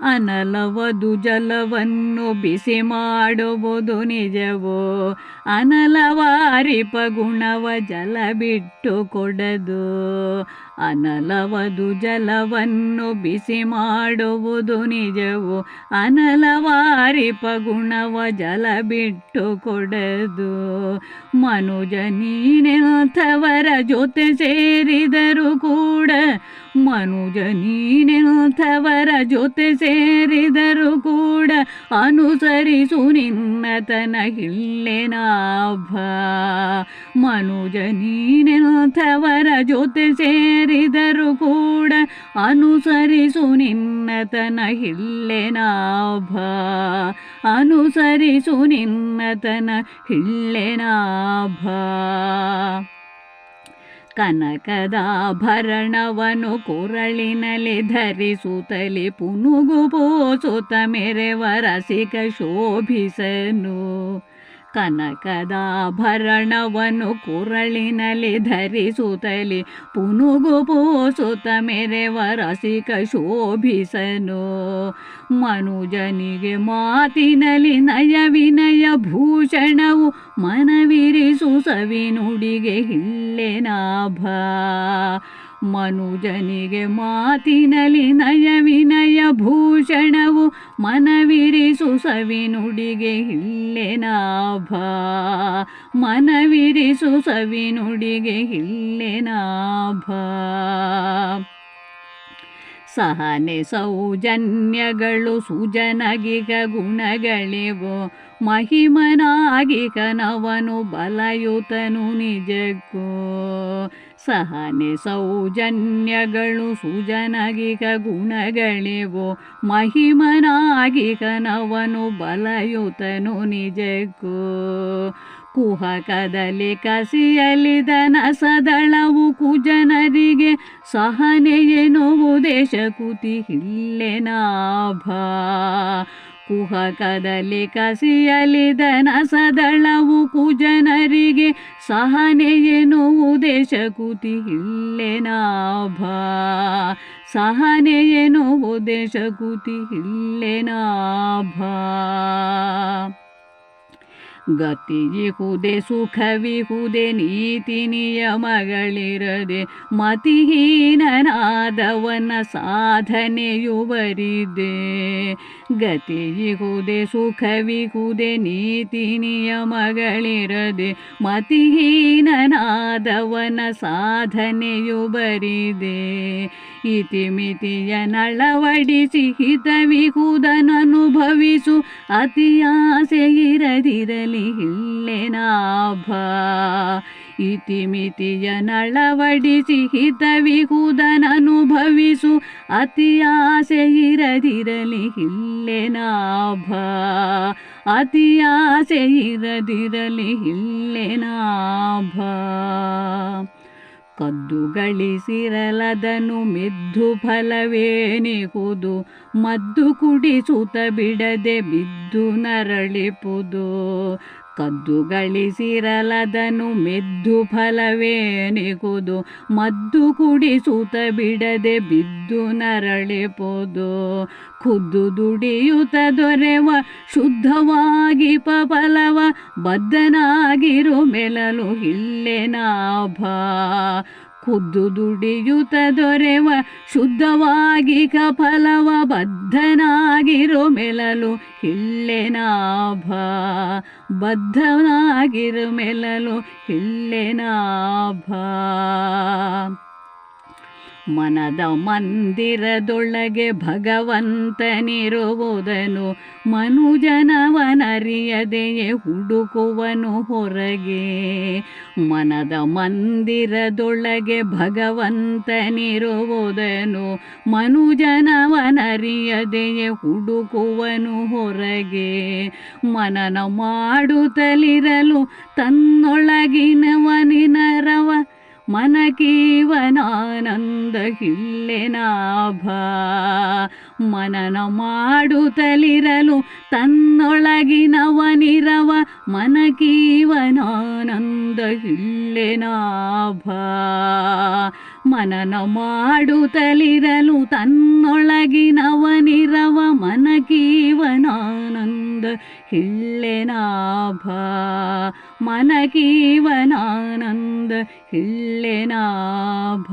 ಅನಲವದು ಜಲವನ್ನು ಬಿಸಿ ಮಾಡುವುದು ನಿಜವೋ? ಅನಲವಾರಿಪ ಗುಣವ ಜಲ ಬಿಟ್ಟು ಕೊಡದು. ಅನಲವದು ಜಲವನ್ನು ಬಿಸಿ ಮಾಡುವುದು ನಿಜವು ಅನಲವಾರಿಪ ಗುಣವ ಜಲ ಬಿಟ್ಟು ಕೊಡದು. ಮನುಜ ನೀನೆಂಥವರ ಜೊತೆ ಸೇರಿದರು ಕೂಡ, ಮನುಜ ನೀನೆಂಥವರ ಜೊತೆ ಸೇರಿದರು ಕೂಡ, ಅನುಸರಿಸು ನಿನ್ನತನ ಇಲ್ಲೆನಾಭ ಮನುಜ ನೀನೆಂಥವರ ಜೊತೆ ಸೇರಿದರು ಕೂಡ ಅನುಸರಿಸು ನಿನ್ನತನ ಹಿಳ್ಳೆನಾಭ ಅನುಸರಿಸು ನಿನ್ನತನ ಹಿಳ್ಳೆನಾಭ ಕನಕದಾಭರಣವನು ಕೊರಳಿನಲ್ಲಿ ಧರಿಸುತ್ತಲೇ ಪುನುಗು ಪೋಸುತ್ತ ಮೆರೆವರಸಿಕ ಶೋಭಿಸನು. ಕನಕದಾಭರಣವನ್ನು ಕುರಳಿನಲ್ಲಿ ಧರಿಸುತ್ತಲಿ ಪುನುಗು ಪೋಸುತ್ತ ಮೆರೆವ ರಸಿಕ ಶೋಭಿಸನು. ಮನುಜನಿಗೆ ಮಾತಿನಲ್ಲಿ ನಯ ವಿನಯ ಭೂಷಣವು ಮನವಿರಿಸು ಸವಿನುಡಿಗೆ ಹಿಳ್ಳೆನಾಭ ಮನುಜನಿಗೆ ಮಾತಿನಲಿ ನಯ ವಿನಯ ಭೂಷಣವು ಮನವಿರಿಸು ಸವಿನುಡಿಗೆ ಹಿಲ್ಲೆನಾಭ ಮನವಿರಿಸು ಸವಿನುಡಿಗೆ ಹಿಲ್ಲೆನಾಭ ಸಹನೆ ಸೌಜನ್ಯಗಳು ಸುಜನಗಿಗ ಗುಣಗಳಿವು. ಮಹಿಮನಾಗಿ ಕನವನು ಬಲಯುತನು ನಿಜಕ್ಕೂ. ಸಹನೆ ಸೌಜನ್ಯಗಳು ಸುಜನಗಿಕ ಗುಣಗಳಿವು. ಮಹಿಮನಾಗಿ ಕನವನು ಬಲಯುತನು ನಿಜಕ್ಕೂ. ಕುಹಕದಲ್ಲಿ ಕಸಿಯಲಿದನ ಸದಳವು ಕುಜನರಿಗೆ ಸಹನೆಯೆನುವುದೇಶ ಕುತಿ ಹಿಳ್ಳೆನಾಭ ಕುಹಕದಲ್ಲಿ ಕಸಿಯಲಿದನ ಸದಳವು ಕುಜನರಿಗೆ ಸಹನೆ ಎನ್ನುವುದೇಶ ಕೂತಿ ಇಲ್ಲೆನಾಭ ಸಹನೆ ಎನ್ನುವುದೇಶ ಕುತಿ ಹಿಳ್ಳೆನಾಭ ಗತಿಯಿಹುದೆ ಸುಖವಿಹುದೆ ನೀತಿ ನಿಯಮಗಳಿರದೆ ಮತಿಹೀನನಾದವನ ಸಾಧನೆಯು ಬರಿದೆ ಸುಖವಿಗುದೆ ನೀತಿ ನಿಯಮಗಳಿರದೆ ಮತಿಹೀನನಾದವನ ಸಾಧನೆಯು ಬರಿದೆ. ಇತಿಮಿತಿಯ ನಳವಡಿಸಿ ಹಿತವಿಹುದನನುಭವಿಸು ಅತಿಯಾಸೆ ಇರದಿರಲಿ ಹಿಳ್ಳೆನಾಭ ಇತಿಮಿತಿಯ ನಳವಡಿಸಿ ಹಿತವಿಹುದನನುಭವಿಸು ಅತಿಯಾಸೆ ಇರದಿರಲಿ ಹಿಳ್ಳೆನಾಭ ಅತಿಯಾಸೆ ಇರದಿರಲಿ ಹಿಲ್ಲೆನಾಭ ಕದ್ದು ಗಳಿಸಿರಲದನು ಮೆದ್ದು ಫಲವೇನಿಹುದು. ಮದ್ದು ಕುಡಿಸುತ್ತ ಬಿಡದೆ ಬಿದ್ದು ನರಳಿಪುದು. ಕದ್ದು ಗಳಿಸಿರಲದನು ಮೆದ್ದು ಫಲವೇನೆಗುದು ಮದ್ದು ಕುಡಿಸುತ್ತ ಬಿಡದೆ ಬಿದ್ದು ನರಳಿಪೋದು ಖುದ್ದು ದುಡಿಯುತ್ತ ದೊರೆವ, ಶುದ್ಧವಾಗಿ ಫಲವ ಬದ್ಧನಾಗಿರು, ಮೆಲಲು ಹಿಳ್ಳೆನಾಭ ಖುದ್ದು ದುಡಿಯುತ ದೊರೆವ ಶುದ್ಧವಾಗಿ ಕಫಲವ ಬದ್ಧನಾಗಿರೋ ಮೆಲಲು ಇಲ್ಲೆನಾಭ ಬದ್ಧನಾಗಿರು ಮೆಲಲು ಹಿಳ್ಳೆನಾಭ ಮನದ ಮಂದಿರದೊಳಗೆ ಭಗವಂತನಿರುವುದನು ಮನುಜನವನರಿಯದೆಯೇ ಹುಡುಕುವನು ಹೊರಗೆ. ಮನದ ಮಂದಿರದೊಳಗೆ ಭಗವಂತನಿರುವುದನು ಮನುಜನವನರಿಯದೆಯೇ ಹುಡುಕುವನು ಹೊರಗೆ. ಮನನ ಮಾಡುತ್ತಲಿರಲು ತನ್ನೊಳಗಿನವನಿನರವ ಮನಕೀವನಾನಂದ ಹಿಲ್ಲೆನಾಭ ಮನನ ಮಾಡುತ್ತಲಿರಲು ತನ್ನೊಳಗಿನವನಿರವ ಮನಕೀವನಾನಂದ ಹಿಲ್ಲೆನಾಭ ಮನನ ಮಾಡುತ್ತಲಿರಲು ತನ್ನೊಳಗಿನವನಿರವ ಹಿಳ್ಳೆನಾಭ ಮನಗೀವನಾನಂದ ಇಲ್ಲೆನಾಭ